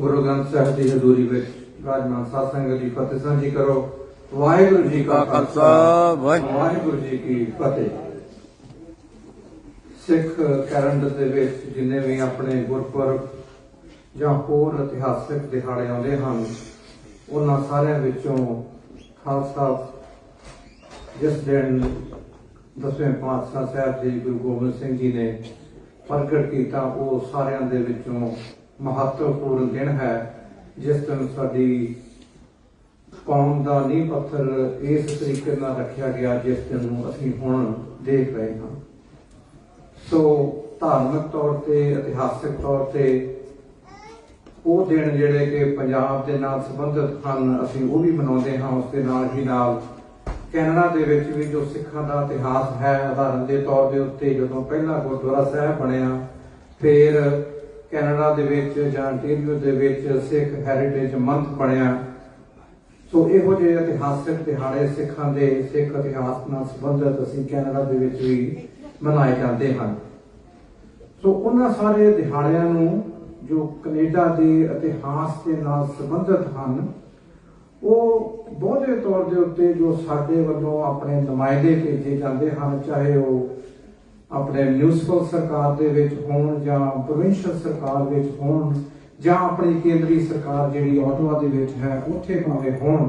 ਗੁਰੂ ਗ੍ਰੰਥ ਸਾਹਿਬ ਦੀ ਹਜ਼ੂਰੀ ਵਿੱਚ ਰਾਜਮਾਨ ਸਾਧ ਸੰਗਤ ਦੀ ਫਤਿਹ ਸਾਂਝੀ ਕਰੋ। ਵਾਹਿਗੁਰੂ ਜੀ ਕਾ ਖਾਲਸਾ, ਵਾਹਿਗੁਰੂ ਜੀ ਕੀ ਫਤਿਹ। ਸਿੱਖ ਕੈਲੰਡਰ ਦੇ ਵਿੱਚ ਜਿੰਨੇ ਵੀ ਆਪਣੇ ਗੁਰਪੁਰਬ ਜਾਂ ਹੋਰ ਇਤਿਹਾਸਕ ਦਿਹਾੜੇ ਆਉਂਦੇ ਹਨ, ਉਹਨਾਂ ਸਾਰਿਆਂ ਵਿੱਚੋਂ ਖਾਲਸਾ ਜਿਸ ਦਿਨ ਦਸਵੇਂ ਪਾਤਸ਼ਾਹ ਸਾਹਿਬ ਜੀ ਗੁਰੂ ਗੋਬਿੰਦ ਸਿੰਘ ਜੀ ਨੇ ਪ੍ਰਗਟ ਕੀਤਾ, ਉਹ ਸਾਰਿਆਂ ਦੇ ਵਿੱਚੋਂ ਮਹੱਤਵਪੂਰਨ ਦਿਨ ਹੈ, ਜਿਸ ਦਿਨ ਸਾਡੀ ਕੌਮ ਦਾ ਨੀਂਹ ਪੱਥਰ ਇਸ ਤਰੀਕੇ ਨਾਲ ਰੱਖਿਆ ਗਿਆ ਜਿਸ ਦਿਨ ਨੂੰ ਅਸੀਂ ਹੁਣ ਦੇਖ ਰਹੇ ਹਾਂ। ਸੋ ਧਾਰਮਿਕ ਤੌਰ ਤੇ, ਇਤਿਹਾਸਕ ਤੌਰ ਤੇ ਉਹ ਦਿਨ ਜਿਹੜੇ ਕਿ ਪੰਜਾਬ ਦੇ ਨਾਲ ਸੰਬੰਧਿਤ ਹਨ, ਅਸੀਂ ਉਹ ਵੀ ਮਨਾਉਂਦੇ ਹਾਂ, ਉਸ ਦੇ ਨਾਲ ਹੀ ਨਾਲ ਕੈਨੇਡਾ ਦੇ ਵਿੱਚ ਵੀ ਜੋ ਸਿੱਖਾਂ ਦਾ ਇਤਿਹਾਸ ਹੈ, ਉਦਾਹਰਨ ਦੇ ਤੌਰ ਦੇ ਉੱਤੇ ਜਦੋਂ ਪਹਿਲਾ ਗੁਰਦੁਆਰਾ ਸਾਹਿਬ ਬਣਿਆ, ਫਿਰ ਕੈਨੇਡਾ ਦੇ ਵਿੱਚ ਜਾਂ ontario ਦੇ ਵਿੱਚ ਸਿੱਖ ਹੈਰੀਟੇਜ ਮੰਥ ਬਣਿਆ। ਸੋ ਇਹੋ ਜਿਹੇ ਇਤਿਹਾਸਕ ਦਿਹਾੜੇ ਸਿੱਖਾਂ ਦੇ ਸਿੱਖ ਇਤਿਹਾਸ ਨਾਲ ਸੰਬੰਧਿਤ ਅਸੀਂ ਕੈਨੇਡਾ ਦੇ ਵਿੱਚ ਵੀ ਮਨਾਏ ਜਾਂਦੇ ਹਨ। ਸੋ ਉਹਨਾਂ ਸਾਰੇ ਦਿਹਾੜਿਆਂ ਨੂੰ ਜੋ ਕੈਨੇਡਾ ਦੇ ਇਤਿਹਾਸ ਦੇ ਨਾਲ ਸੰਬੰਧਿਤ ਹਨ, ਉਹ ਬਹੁਤੇ ਤੌਰ ਦੇ ਉੱਤੇ ਜੋ ਸਾਡੇ ਵੱਲੋਂ ਆਪਣੇ ਨੁਮਾਇੰਦੇ ਭੇਜੇ ਜਾਂਦੇ ਹਨ, ਚਾਹੇ ਉਹ ਆਪਣੇ ਮਿਊਨਿਸਪਲ ਸਰਕਾਰ ਦੇ ਵਿੱਚ ਹੋਣ ਜਾਂ ਪ੍ਰੋਵਿੰਸ਼ੀਅਲ ਸਰਕਾਰ ਵਿੱਚ ਹੋਣ ਜਾਂ ਆਪਣੀ ਕੇਂਦਰੀ ਸਰਕਾਰ ਜਿਹੜੀ ਆਟੋਆ ਦੇ ਵਿੱਚ ਹੈ, ਉੱਥੇ ਭਾਵੇਂ ਹੋਣ,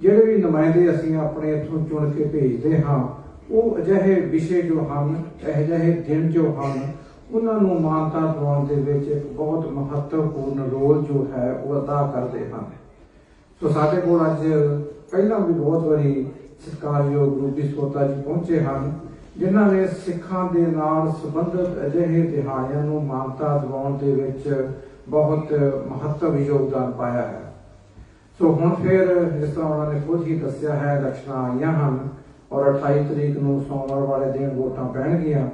ਜਿਹੜੇ ਵੀ ਨੁਮਾਇੰਦੇ ਅਸੀਂ ਆਪਣੇ ਇੱਥੋਂ ਚੁਣ ਕੇ ਭੇਜਦੇ ਹਾਂ, ਉਹ ਅਜਿਹੇ ਵਿਸ਼ੇ ਜੋ ਹਨ ਇਹ ਦਿਨ ਜੋ ਹਨ, ਉਹਨਾਂ ਨੂੰ ਮਾਨਤਾ ਦਿਵਾਉਣ ਦੇ ਵਿੱਚ ਇੱਕ ਬਹੁਤ ਮਹੱਤਵਪੂਰਨ ਰੋਲ ਜੋ ਹੈ, ਉਹ ਅਦਾ ਕਰਦੇ ਹਨ। ਸੋ ਸਾਡੇ ਕੋਲ ਅੱਜ ਪਹਿਲਾਂ ਵੀ ਬਹੁਤ ਵਾਰੀ ਸਤਿਕਾਰਯੋਗ ਰੂਪੀ ਸੋਤਾ ਜੀ ਪਹੁੰਚੇ ਹਨ। ਜਿਨ੍ਹਾਂ ਨੇ ਸਿੱਖਾਂ ਦੇ ਨਾਲ ਸੰਬੰਧਿਤ ਅਜਿਹੇ ਦਿਹਾੜਿਆਂ ਨੂੰ ਮਾਨਤਾ ਦਿਵਾਉਣ ਦੇ ਵਿੱਚ ਬਹੁਤ ਮਹੱਤਵ ਯੋਗਦਾਨ ਪਾਇਆ ਹੈ। ਸੋ ਹੁਣ ਫਿਰ ਜਿਸ ਤਰ੍ਹਾਂ ਉਹਨਾਂ ਨੇ ਖੁਦ ਹੀ ਦੱਸਿਆ ਹੈ ਇਲੈਕਸ਼ਨਾਂ ਆਈਆਂ ਹਨ ਔਰ 28 ਤਰੀਕ ਨੂੰ ਸੋਮਵਾਰ ਵਾਲੇ ਦਿਨ ਵੋਟਾਂ ਪੈਣਗੀਆਂ,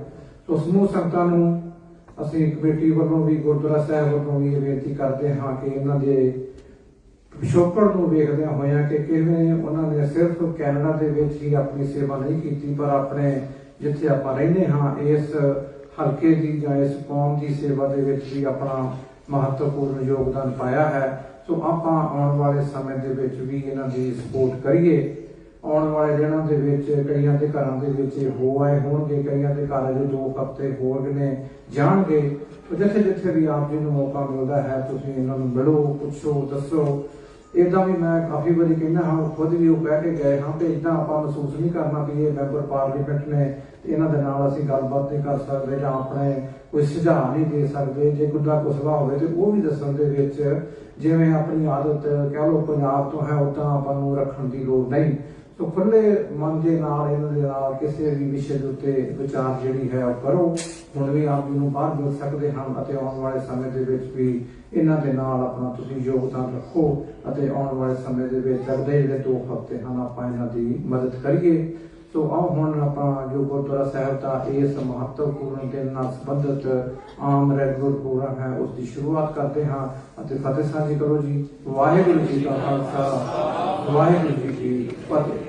ਸੋ ਸਮੂਹ ਸੰਗਤਾਂ ਨੂੰ ਅਸੀਂ ਕਮੇਟੀ ਵੱਲੋਂ ਵੀ, ਗੁਰਦੁਆਰਾ ਸਾਹਿਬ ਵੱਲੋਂ ਵੀ ਬੇਨਤੀ ਕਰਦੇ ਹਾਂ ਕਿ ਇਹਨਾਂ ਦੇ ਪਿਛੋਕੜ ਨੂੰ ਵੇਖਦਿਆਂ ਹੋਇਆਂ ਕਿ ਕਿਵੇਂ ਉਹਨਾਂ ਨੇ ਸਿਰਫ ਕੈਨੇਡਾ ਦੇ ਵਿੱਚ ਹੀ ਆਪਣੀ ਸੇਵਾ ਨਹੀਂ ਕੀਤੀ, ਪਰ ਆਪਣੇ ਜਿੱਥੇ ਆਪਾਂ ਰਹਿੰਦੇ ਹਾਂ, ਇਸ ਹਲਕੇ ਦੀ ਜਾਂ ਇਸ ਕੌਮ ਦੀ ਸੇਵਾ ਦੇ ਵਿੱਚ ਵੀ ਆਪਣਾ ਮਹੱਤਵਪੂਰਨ ਯੋਗਦਾਨ ਪਾਇਆ ਹੈ। ਸੋ ਆਪਾਂ ਆਉਣ ਵਾਲੇ ਸਮੇਂ ਦੇ ਵਿੱਚ ਵੀ ਇਹਨਾਂ ਦੀ ਸਪੋਰਟ ਕਰੀਏ। ਆਉਣ ਵਾਲੇ ਦਿਨਾਂ ਦੇ ਵਿੱਚ ਕਈਆਂ ਦੇ ਘਰਾਂ ਦੇ ਵਿੱਚ ਇਹ ਹੋ ਆਏ ਹੋਣਗੇ, ਕਈਆਂ ਦੇ ਘਰ ਅਜੇ ਦੋ ਕੁ ਹਫ਼ਤੇ ਹੋਰ ਨੇ ਜਾਣਗੇ। ਜਿੱਥੇ ਜਿੱਥੇ ਵੀ ਆਪ ਜੀ ਨੂੰ ਮੌਕਾ ਮਿਲਦਾ ਹੈ, ਤੁਸੀਂ ਇਹਨਾਂ ਨੂੰ ਮਿਲੋ, ਪੁੱਛੋ, ਦੱਸੋ। ਇਦਾਂ ਵੀ ਮੈਂ ਕਾਫੀ ਵਾਰੀ ਕਹਿੰਦਾ ਹਾਂ ਖੁਦ ਵੀ ਉਹ ਕਹਿ ਕੇ ਗਏ ਹਾਂ ਕਿ ਇਦਾਂ ਆਪਾਂ ਮਹਿਸੂਸ ਨਹੀਂ ਕਰਨਾ ਕਿ ਇਹ ਮੈਂਬਰ ਪਾਰਲੀਮੈਂਟ ਨੇ ਇਹਨਾਂ ਦੇ ਨਾਲ ਅਸੀਂ ਗੱਲਬਾਤ ਨਹੀਂ ਕਰ ਸਕਦੇ ਜਾਂ ਆਪਣੇ ਕੋਈ ਸੁਝਾਅ ਨਹੀਂ ਦੇ ਸਕਦੇ। ਜੇ ਗੁੱਡਾ ਦਾ ਕੁਸਵਾ ਹੋਵੇ ਤੇ ਉਹ ਵੀ ਦੱਸਣ ਦੇ ਵਿੱਚ ਜਿਵੇਂ ਆਪਣੀ ਆਦਤ, ਕਹਿ ਲਓ, ਪੰਜਾਬ ਤੋਂ ਹੈ ਉਦਾਂ ਆਪਾਂ ਨੂੰ ਰੱਖਣ ਦੀ ਲੋੜ ਨਹੀਂ। ਸੋ ਖੁੱਲੇ ਮਨ ਦੇ ਨਾਲ, ਇਹਨਾਂ ਦੇ ਨਾਲ ਕਿਸੇ ਵੀ ਵਿਸ਼ੇ ਦੇ ਉੱਤੇ ਵਿਚਾਰ ਜਿਹੜੀ ਹੈ ਉਹ ਕਰੋ। ਹੁਣ ਵੀ ਆਪ ਜੀ ਨੂੰ ਬਾਹਰ ਮਿਲ ਸਕਦੇ ਹਨ ਅਤੇ ਆਉਣ ਵਾਲੇ ਸਮੇਂ ਦੇ ਵਿੱਚ ਵੀ ਇਹਨਾਂ ਦੇ ਨਾਲ ਆਪਣਾ ਤੁਸੀਂ ਯੋਗਦਾਨ ਰੱਖੋ ਅਤੇ ਆਉਣ ਵਾਲੇ ਸਮੇਂ ਦੇ ਵਿੱਚ ਅਗਲੇ ਜਿਹੜੇ ਦੋ ਹਫ਼ਤੇ ਹਨ, ਆਪਾਂ ਇਹਨਾਂ ਦੀ ਮਦਦ ਕਰੀਏ। ਸੋ ਆਓ ਹੁਣ ਆਪਾਂ ਜੋ ਗੁਰਦੁਆਰਾ ਸਾਹਿਬ ਦਾ ਇਸ ਮਹੱਤਵਪੂਰਨ ਦਿਨ ਨਾਲ ਸੰਬੰਧਿਤ ਆਮ ਰੈਗੂਲਰ ਪ੍ਰੋਗਰਾਮ ਹੈ, ਉਸ ਦੀ ਸ਼ੁਰੂਆਤ ਕਰਦੇ ਹਾਂ ਅਤੇ ਫਤਿਹ ਸਾਂਝੀ ਕਰੋ ਜੀ। ਵਾਹਿਗੁਰੂ ਜੀ ਕਾ ਖਾਲਸਾ, ਵਾਹਿਗੁਰੂ ਜੀ ਕੀ ਫਤਿਹ।